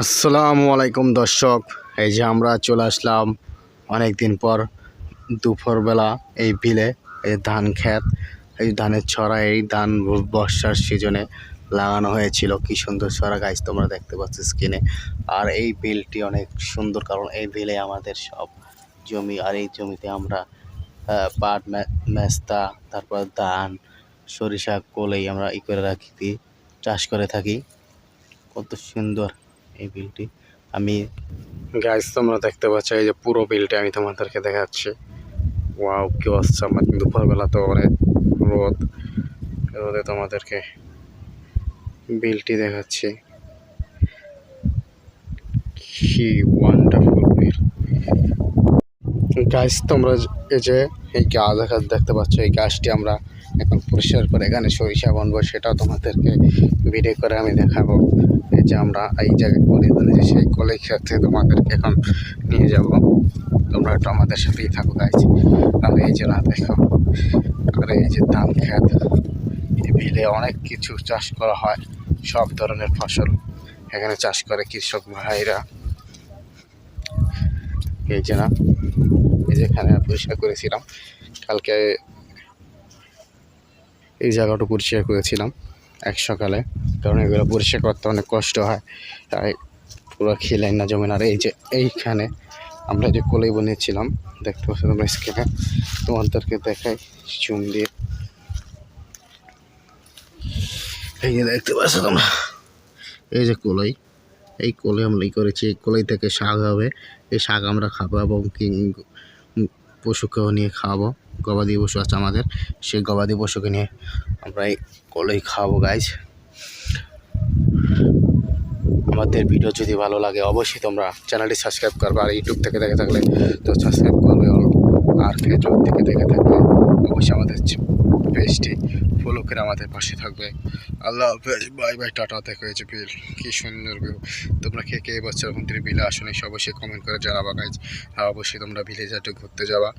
আসসালামু আলাইকুম দর্শক। এই যে আমরা চলে আসলাম অনেক দিন পর দুপুরবেলা এই বিলে, এই ধান ক্ষেত, এই ধানের ছড়া, এই ধান বর্ষার সিজনে লাগানো হয়েছিল। কি সুন্দর ছড়া গাছ তোমরা দেখতে পাচ্ছ স্ক্রিনে আর এই বিলটি অনেক সুন্দর কারণ এই বিলে আমাদের সব জমি, আর এই জমিতে আমরা পাট মেস্তা, তারপর ধান, সরিষা, কোলেই আমরা ই করে রাখি, চাষ করে থাকি। কত সুন্দর এই বিলটি। আমি গাছ তোমরা দেখতে পাচ্ছ এই যে পুরো বিলটি আমি তোমাদেরকে দেখাচ্ছি। ওয়াও কি অবস্থা। আমার দুপুরবেলা তো অনেক রোদ। রোদে তোমাদেরকে বিলটি দেখাচ্ছি। কি ওয়ান্ডারফুল বিল গাছ তোমরা এই যে এই গাছ দেখা দেখতে পাচ্ছ, এই গাছটি আমরা এখন পরিষ্কার করে এখানে সরিষা বানবো, সেটাও তোমাদেরকে ভিডিও করে আমি দেখাবো। যে আমরা এই জায়গায় করে যে সেই কলেজ ক্ষেত্রে তোমাদেরকে এখন নিয়ে যাব, তোমরা একটু আমাদের সাথেই থাকো গাছ আর এই যে না দেখো আর এই যে ধান এই বিলে অনেক কিছু চাষ করা হয়, সব ধরনের ফসল। এখানে চাষ করে কৃষক ভাইরা। এই যে না, এই যেখানে পরিষ্কার করেছিলাম। কালকে এই জায়গাটা পরিষ্কার করেছিলাম। এক সকালে, কারণ এগুলো পরিষ্কার করতে অনেক কষ্ট হয়। তাই পুরো খেলেন না জমেন আর এই যে এইখানে আমরা যে কোলে বনিয়েছিলাম, দেখতে পাচ্ছ তোমরা স্ক্রিনে? তোমাদেরকে দেখাই চুম দিয়ে। এই যে দেখতে পাচ্ছ তোমরা? এই যে কোলাই। এই কোলে আমরা করেছি। এই কোলাই থেকে শাক হবে। এই শাক আমরা খাব এবং কি পশুকেও নিয়ে খাওয়াবো। গবাদি পশু আছে আমাদের। সেই গবাদি পশুকে নিয়ে আমরা এই কলেই খাওয়াবো গাইজ আমাদের ভিডিও যদি ভালো লাগে, অবশ্যই তোমরা চ্যানেলটি সাবস্ক্রাইব করবে আর ইউটিউব থেকে দেখে থাকলে তো সাবস্ক্রাইব করবে। আর ফেসবুক থেকে দেখে থাকলে অবশ্যই আমাদের করে আমাদের পাশে থাকবে। আল্লাহ হাফেজ, বাই বাই, টাটা, দেখা হয়েছে বিল কি সুন্দর ভিউ। তোমরা কে কে এবছর এখন তিনি বিলে আসো অবশ্যই কমেন্ট করে জানাবা গাইজ আর অবশ্যই তোমরা বিলে যাতে ঘুরতে যাবা।